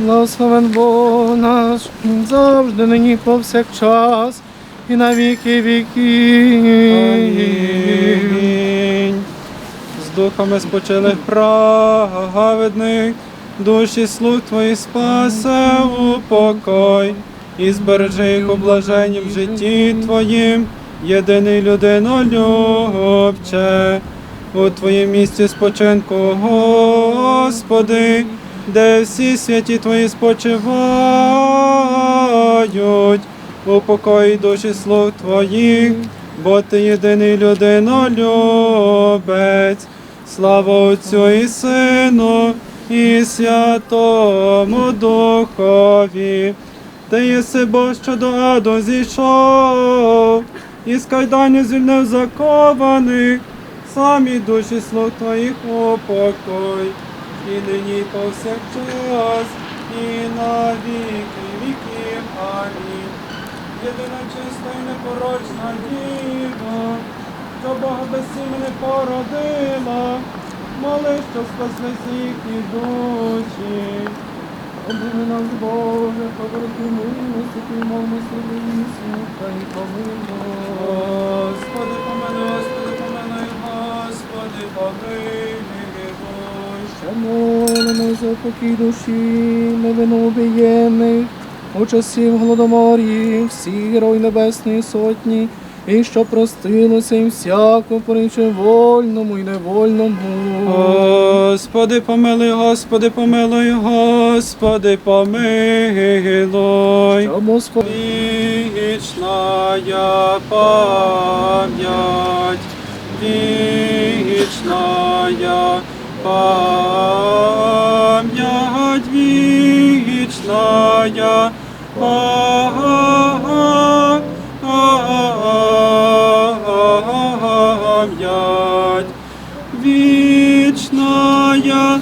Благословен Бог наш, завжди нині повсякчас, і на віки віки. З духами спочилих праведних, душі слуг твої спасе у покой, і збережи їх у блаженні в житті Твоїм, єдиний людинолюбче, у Твоїм місці спочинку, Господи, де всі святі Твої спочивають, у покої душі слуг Твоїх, бо Ти єдиний людинолюбець. Слава Отцю і Сину, і Святому Духові. Ти єси Бог, що до аду зійшов, і з кайданів звільнив закованих, самі душі слуг твоїх упокой, і нині і повсякчас, і на віки віків. Амінь. Єдина чиста і непорочна діва, що Бога без сім'ї породила, моли, що спаслися їхні душі. Обрими нас, Боже, поверхи милості, ти молимося, слухай, помилуй. Господи, помилуй, Господи, помилуй, Господи, помилуй. Ще молимо за покій душі, невинно убієнних, у часів голодоморі, всі герої Небесної Сотні, і що простилося їм всяко, порівче вольному і невольному. Господи, помилуй, Господи, помилуй, Господи, помилуй. Щоб Господь Вічная пам'ять, вічная пам'ять, вічная пам'ять, вічная пам'ять, вічная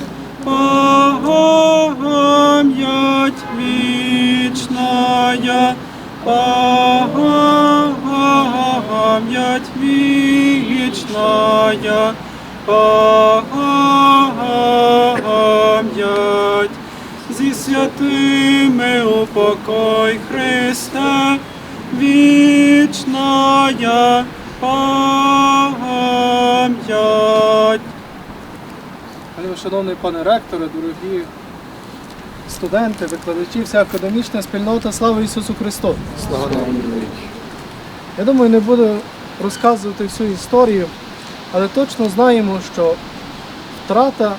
пам'ять, вічная пам'ять, святими упокой Христа, вічная пам'ять. Шановний пане ректоре, дорогі студенти, викладачі, вся академічна спільнота, слава Ісусу Христу! Слава Я думаю, не буду розказувати всю історію, але точно знаємо, що втрата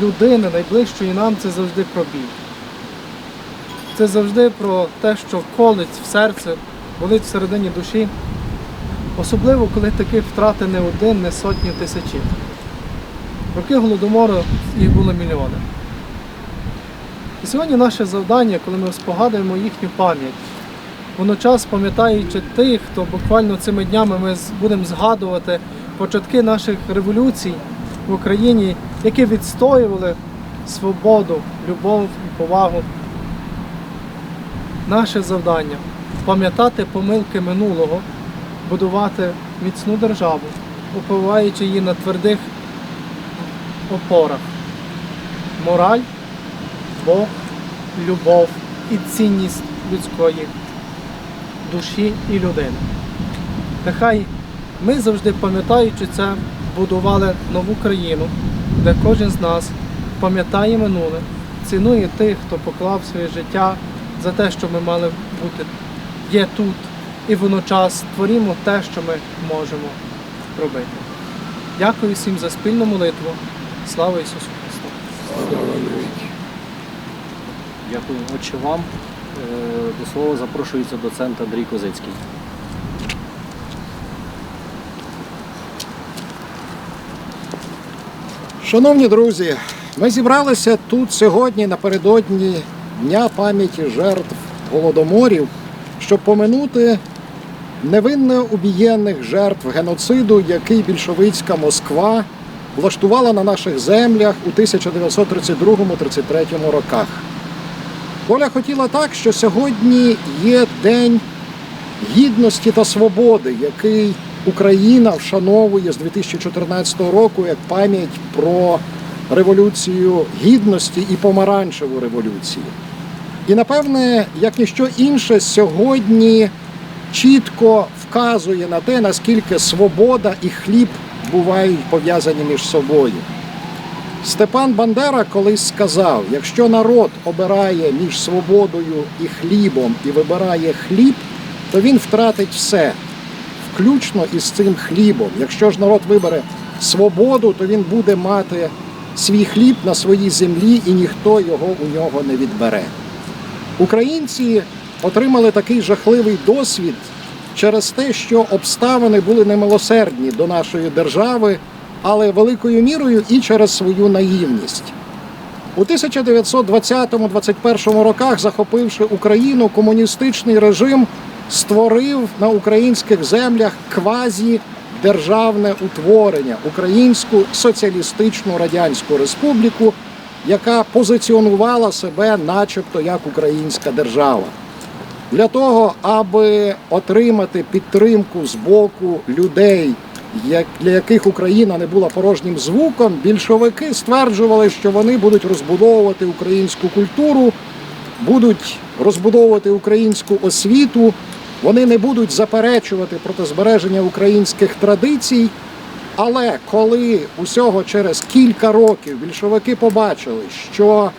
людини найближчої нам це завжди про біль. Це завжди про те, що колить в серце, болить всередині душі. Особливо, коли таких втрати не один, не сотні, тисячі. Роки Голодомору їх було мільйони. І сьогодні наше завдання, коли ми спогадуємо їхню пам'ять, водночас пам'ятаючи тих, хто буквально цими днями ми будемо згадувати початки наших революцій в Україні, які відстоювали свободу, любов і повагу. Наше завдання пам'ятати помилки минулого, будувати міцну державу, уповаючи її на твердих опорах. Мораль, Бог, любов і цінність людської душі і людини. Нехай ми завжди пам'ятаючи це, будували нову країну, де кожен з нас пам'ятає минуле, цінує тих, хто поклав своє життя за те, що ми мали бути є тут, і водночас творімо те, що ми можемо робити. Дякую всім за спільну молитву. Слава Ісусу Христу! Дякую, отче вам. Е, До слова запрошується доцент Андрій Козицький. Шановні друзі, ми зібралися тут сьогодні напередодні Дня пам'яті жертв голодоморів, щоб поминути невинно убієнних жертв геноциду, який більшовицька Москва влаштувала на наших землях у 1932-33 роках. Оля хотіла так, що сьогодні є День гідності та свободи, який Україна вшановує з 2014 року як пам'ять про революцію гідності і помаранчеву революцію. І напевне, як ніщо інше, сьогодні чітко вказує на те, наскільки свобода і хліб бувають пов'язані між собою. Степан Бандера колись сказав: якщо народ обирає між свободою і хлібом і вибирає хліб, то він втратить все, включно із цим хлібом. Якщо ж народ вибере свободу, то він буде мати свій хліб на своїй землі і ніхто його у нього не відбере. Українці отримали такий жахливий досвід через те, що обставини були немилосердні до нашої держави, але великою мірою і через свою наївність. У 1920-21 роках, захопивши Україну, комуністичний режим створив на українських землях квазі державне утворення Українську соціалістичну радянську республіку, яка позиціонувала себе, начебто, як українська держава. Для того, аби отримати підтримку з боку людей, для яких Україна не була порожнім звуком, більшовики стверджували, що вони будуть розбудовувати українську культуру, будуть розбудовувати українську освіту, вони не будуть заперечувати проти збереження українських традицій. Але коли усього через кілька років більшовики побачили, що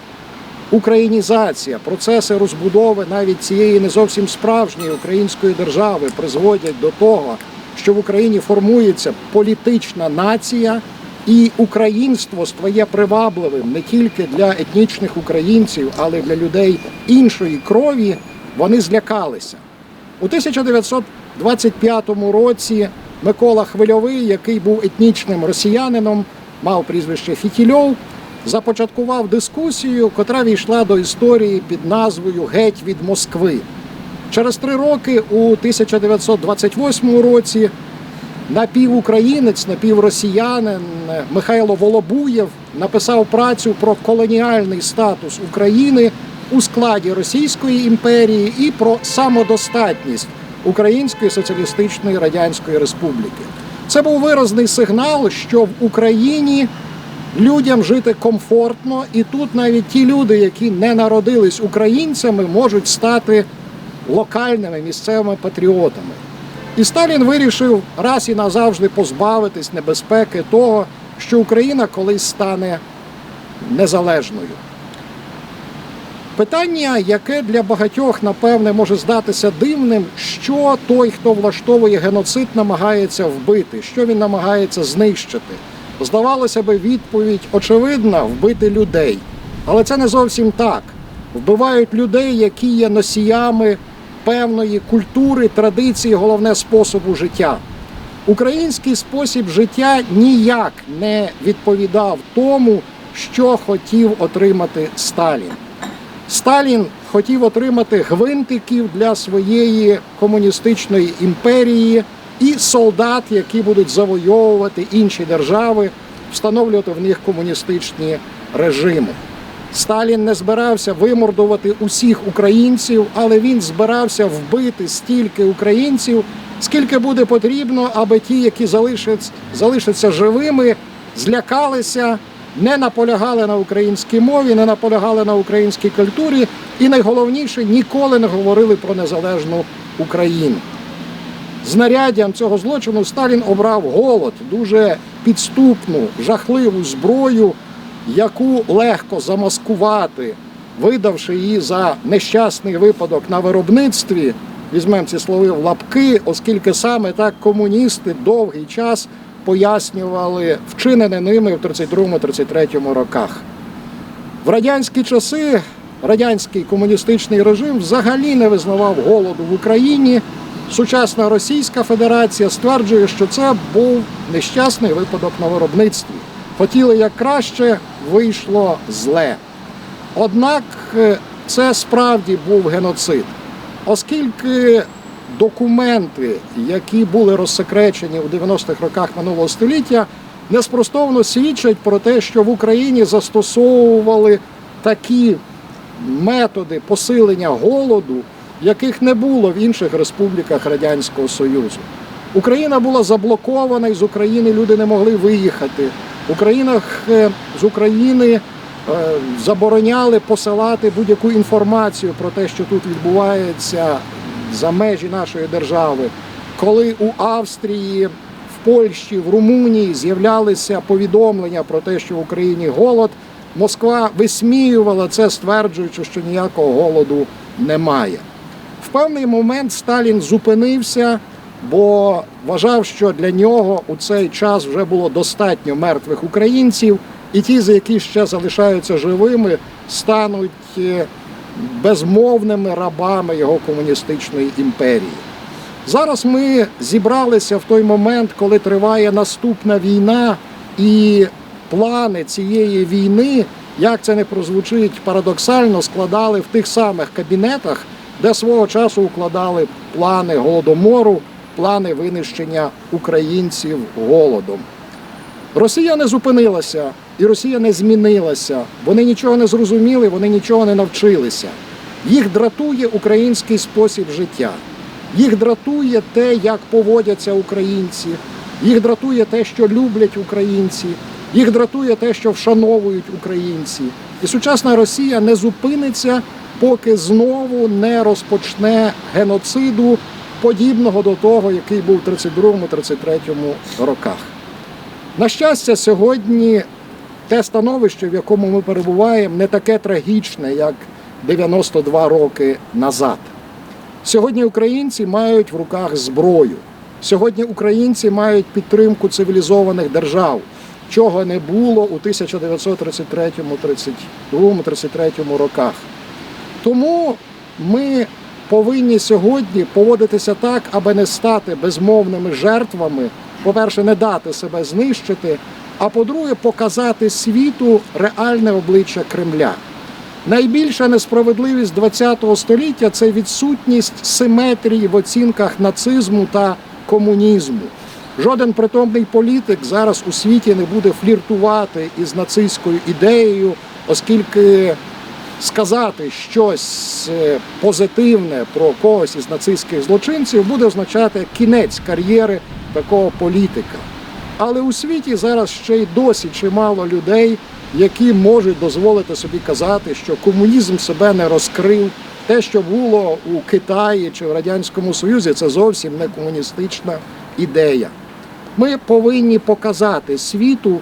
українізація, процеси розбудови навіть цієї не зовсім справжньої української держави призводять до того, що в Україні формується політична нація, і українство стає привабливим не тільки для етнічних українців, але й для людей іншої крові, вони злякалися. У 1925 році Микола Хвильовий, який був етнічним росіянином, мав прізвище Фітільов, започаткував дискусію, котра війшла до історії під назвою Геть від Москви. Через три роки, у 1928 році, напівукраїнець, напівросіянин Михайло Волобуєв написав працю про колоніальний статус України у складі Російської імперії і про самодостатність Української соціалістичної радянської республіки. Це був виразний сигнал, що в Україні людям жити комфортно, і тут навіть ті люди, які не народились українцями, можуть стати локальними місцевими патріотами. І Сталін вирішив раз і назавжди позбавитись небезпеки того, що Україна колись стане незалежною. Питання, яке для багатьох, напевне, може здатися дивним, що той, хто влаштовує геноцид, намагається вбити, що він намагається знищити. Здавалося би, відповідь очевидна вбити людей. Але це не зовсім так. Вбивають людей, які є носіями певної культури, традиції, головне способу життя. Український спосіб життя ніяк не відповідав тому, що хотів отримати Сталін. Сталін хотів отримати гвинтиків для своєї комуністичної імперії і солдат, які будуть завойовувати інші держави, встановлювати в них комуністичні режими. Сталін не збирався вимордувати усіх українців, але він збирався вбити стільки українців, скільки буде потрібно, аби ті, які залишаться, живими, злякалися, не наполягали на українській мові, не наполягали на українській культурі, і найголовніше ніколи не говорили про незалежну Україну. Знаряддям цього злочину Сталін обрав голод, дуже підступну, жахливу зброю, яку легко замаскувати, видавши її за нещасний випадок на виробництві. Візьмемо ці слови в лапки, оскільки саме так комуністи довгий час пояснювали вчинене ними в 32-33 роках. В радянські часи радянський комуністичний режим взагалі не визнавав голоду в Україні. Сучасна Російська Федерація стверджує, що це був нещасний випадок на виробництві. Хотіли як краще, вийшло зле. Однак е, це справді був геноцид, оскільки документи, які були розсекречені у 90-х роках минулого століття, неспростовно свідчать про те, що в Україні застосовували такі методи посилення голоду, яких не було в інших республіках Радянського Союзу. Україна була заблокована, і з України люди не могли виїхати. У країнах е, з України е, забороняли посилати будь-яку інформацію про те, що тут відбувається за межі нашої держави. Коли у Австрії, в Польщі, в Румунії з'являлися повідомлення про те, що в Україні голод, Москва висміювала це, стверджуючи, що ніякого голоду немає. В певний момент Сталін зупинився, бо вважав, що для нього у цей час вже було достатньо мертвих українців, і ті, з які ще залишаються живими, стануть е, безмовними рабами його комуністичної імперії. Зараз ми зібралися в той момент, коли триває наступна війна, і плани цієї війни, як це не прозвучить парадоксально, складали в тих самих кабінетах, де свого часу укладали плани голодомору, плани винищення українців голодом. Росія не зупинилася і Росія не змінилася. Вони нічого не зрозуміли, вони нічого не навчилися. Їх дратує український спосіб життя. Їх дратує те, як поводяться українці. Їх дратує те, що люблять українці. Їх дратує те, що вшановують українці. І сучасна Росія не зупиниться, поки знову не розпочне геноциду, подібного до того, який був в 32-33 роках. На щастя, сьогодні те становище, в якому ми перебуваємо, не таке трагічне, як 92 роки назад. Сьогодні українці мають в руках зброю. Сьогодні українці мають підтримку цивілізованих держав, чого не було у 1933-33 роках. Тому ми повинні сьогодні поводитися так, аби не стати безмовними жертвами. По-перше, не дати себе знищити, а по-друге, показати світу реальне обличчя Кремля. Найбільша несправедливість ХХ століття це відсутність симетрії в оцінках нацизму та комунізму. Жоден притомний політик зараз у світі не буде фліртувати із нацистською ідеєю, оскільки сказати щось е, позитивне про когось із нацистських злочинців буде означати кінець кар'єри такого політика. Але у світі зараз ще й досі чимало людей, які можуть дозволити собі казати, що комунізм себе не розкрив. Те, що було у Китаї чи в Радянському Союзі, це зовсім не комуністична ідея. Ми повинні показати світу,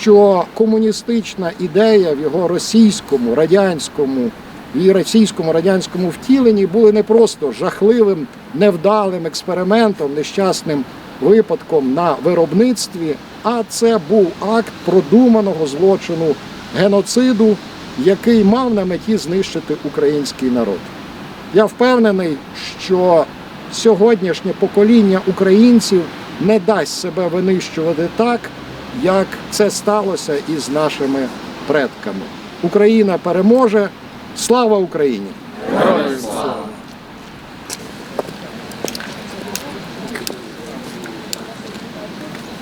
що комуністична ідея в його російському, радянському і російському радянському втіленні були не просто жахливим, невдалим експериментом, нещасним випадком на виробництві, а це був акт продуманого злочину геноциду, який мав на меті знищити український народ. Я впевнений, що сьогоднішнє покоління українців не дасть себе винищувати так, як це сталося із нашими предками. Україна переможе. Слава Україні!